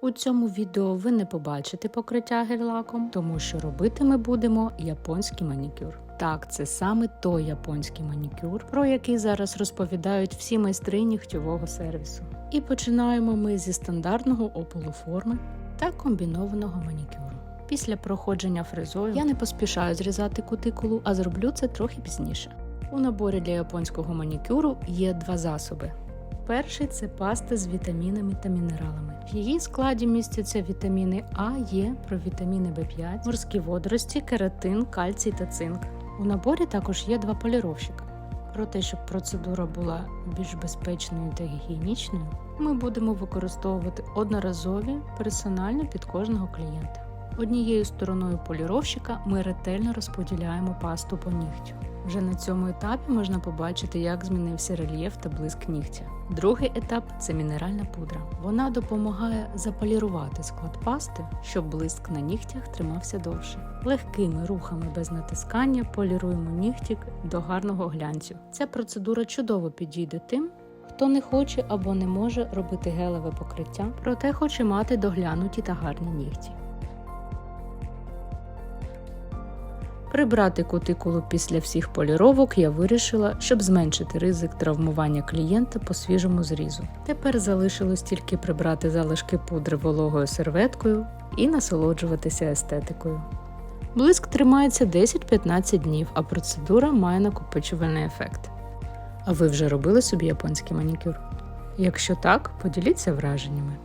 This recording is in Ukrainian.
У цьому відео ви не побачите покриття гель-лаком, тому що робити ми будемо японський манікюр. Так, це саме той японський манікюр, про який зараз розповідають всі майстри нігтєвого сервісу. І починаємо ми зі стандартного опулу форми та комбінованого манікюру. Після проходження фрезою я не поспішаю зрізати кутикулу, а зроблю це трохи пізніше. У наборі для японського манікюру є два засоби. Перший це паста з вітамінами та мінералами. В її складі містяться вітаміни А, Е, провітаміни В5, морські водорості, кератин, кальцій та цинк. У наборі також є два поліровщика. Про те, щоб процедура була більш безпечною та гігієнічною, ми будемо використовувати одноразові персонально під кожного клієнта. Однією стороною поліровщика ми ретельно розподіляємо пасту по нігтю. Вже на цьому етапі можна побачити, як змінився рельєф та блиск нігтя. Другий етап це мінеральна пудра. Вона допомагає заполірувати склад пасти, щоб блиск на нігтях тримався довше. Легкими рухами без натискання поліруємо нігтік до гарного глянцю. Ця процедура чудово підійде тим, хто не хоче або не може робити гелеве покриття, проте хоче мати доглянуті та гарні нігті. Прибрати кутикулу після всіх поліровок я вирішила, щоб зменшити ризик травмування клієнта по свіжому зрізу. Тепер залишилось тільки прибрати залишки пудри вологою серветкою і насолоджуватися естетикою. Блиск тримається 10-15 днів, а процедура має накопичувальний ефект. А ви вже робили собі японський манікюр? Якщо так, поділіться враженнями.